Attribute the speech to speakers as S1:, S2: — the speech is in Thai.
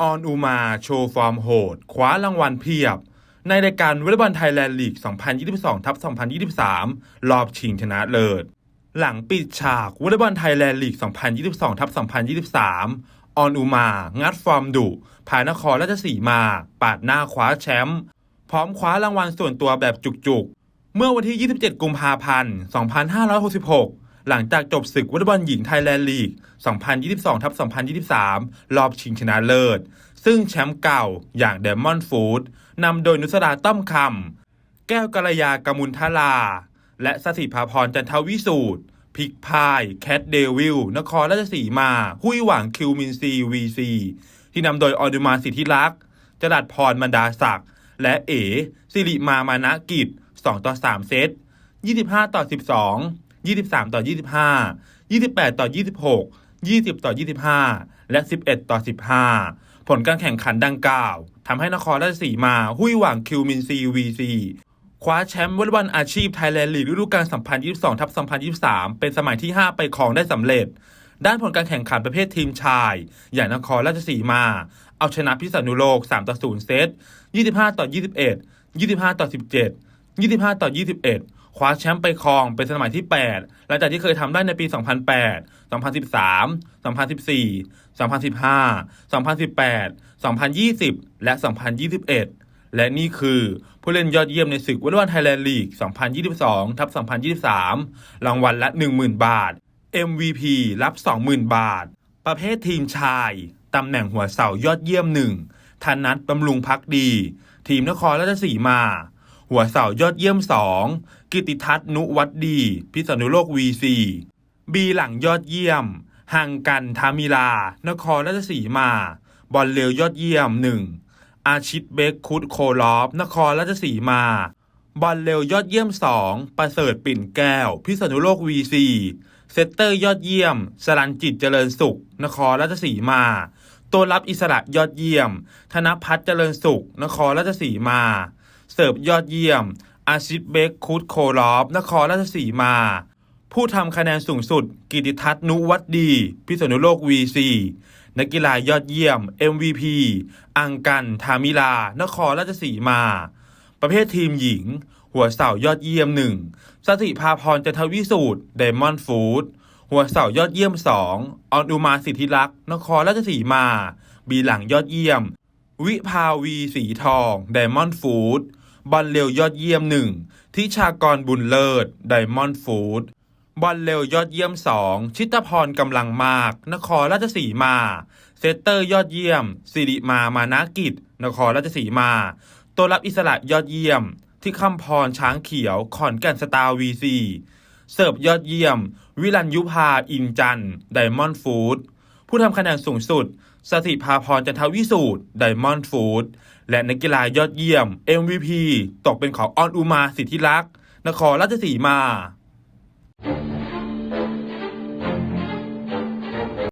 S1: ออนอูมาโชว์ฟอร์มโหดคว้ารางวัลเพียบ ในรายการวอลเลย์บอลไทยแลนด์ลีก 2022ทับ2023 รอบชิงชนะเลิศ หลังปิดฉากวอลเลย์บอลไทยแลนด์ลีก 2022ทับ2023 ออนอูมา งัดฟอร์มดุพานครราชสีมา ปาดหน้าคว้าแชมป์ พร้อมคว้ารางวัลส่วนตัวแบบจุกๆ เมื่อวันที่ 27 กุมภาพันธ์ 2566 หลังจากจบศึกวอลเลย์บอลหญิงไทยแลนด์ลีก 2022ทับ2023 รอบชิงชนะเลิศ ซึ่งแชมป์เก่าอย่างเดมอนฟูดนำโดยนุสราต้อมคำ แก้วกัลยากมุลทลา และสถิภาพรจันทวิสูตรพิกพาย แคทเดวิล นครราชสีมา หุยหวังคิวมินซีวีซีที่นำโดยออดุมาสิทธิรักษ์จรัดพรมันดาศักดิ์และเอ๋สิริมามานะกิจ 2 ต่อ 3 เซต 25 ต่อ 12 23 ต่อ 25 28 ต่อ 26 20 ต่อ 25 และ 11 ต่อ 15 ผลการแข่งขันดังกล่าวทำให้นครราชสีมาหุยหวังคิวมินซีวีซีคว้าแชมป์วอลเลย์บอลอาชีพไทยแลนด์ลีกฤดูกาล 2022 ทับ 2023 เป็นสมัยที่ 5 ไปครองได้สำเร็จ ด้านผลการแข่งขันประเภททีมชาย อย่างนครราชสีมา เอาชนะพิษณุโลก 3 ต่อ 0 เซต 25 ต่อ 21 25 ต่อ 17 25 ต่อ 21 คว้าแชมป์ไปครองเป็นสมัยที่ 8 หลังจากที่เคยทำได้ในปี 2008 2013 2014 2015 2018 2020 และ 2021 และนี่คือผู้เล่นยอดเยี่ยมในศึกวอลเลย์บอลไทยแลนด์ลีก 2022 ทับ 2023 รางวัลละ 10,000 บาท MVP รับ 20,000 บาท ประเภททีมชาย ตำแหน่งหัวเสายอดเยี่ยมหนึ่งธนัทบำรุงพักดี ทีมนครราชสีมา หัวเสายอดเยี่ยม 2 กิติทัศนุวัดดี พิษณุโลก VC บีหลังยอดเยี่ยมหังกันทามิลา นครราชสีมา บอลเร็วยอดเยี่ยม 1 อาชิตเบคคุดโคลอฟ นครราชสีมา บอลเร็วยอดเยี่ยม 2 ประเสริฐปิ่นแก้ว พิษณุโลก VC เซตเตอร์ยอดเยี่ยม สรันจิตเจริญสุข นครราชสีมา ตัวรับอิสระยอดเยี่ยม ธนพัฒน์เจริญสุข นครราชสีมา เสิร์ฟยอดเยี่ยม อาชิตเบคคุดโคลอฟนครราชสีมา ผู้ทำคะแนนสูงสุด กิติทัศนุวัดดี พิษณุโลก VC นักกีฬายอดเยี่ยม MVP อังกัน ทามิลา นครราชสีมา ประเภททีมหญิง หัวเสายอดเยี่ยมหนึ่งสถิภาพรจันทวิสูตรไดมอนฟูดหัวเสายอดเยี่ยมสองออนอุมาสิทธิรักษ์ นครราชสีมา บีหลังยอดเยี่ยม วิภาวีสีทองไดมอนด์ฟู้ดบอลเร็วยอดเยี่ยมหนึ่งทิชากรบุญเลิศไดมอนด์ฟู้ดบอลเร็วยอดเยี่ยมสองชิตพรกำลังมาก นครราชสีมา เซตเตอร์ยอดเยี่ยม สิริมามานากิจ นครราชสีมา ตัวรับอิสระยอดเยี่ยม ที่คำพรช้างเขียว ขอนแก่นสตาร์วีซีเสิร์ฟยอดเยี่ยม วิรัญยุพาอินจันไดมอนด์ฟู้ด ผู้ทำคะแนนสูงสุด สถิภาพรจันทวิสูตรไดมอนด์ฟูดและนักกีฬายอดเยี่ยม MVP ตกเป็นของออนอุมาสิทธิลักษ์นครราชสีมา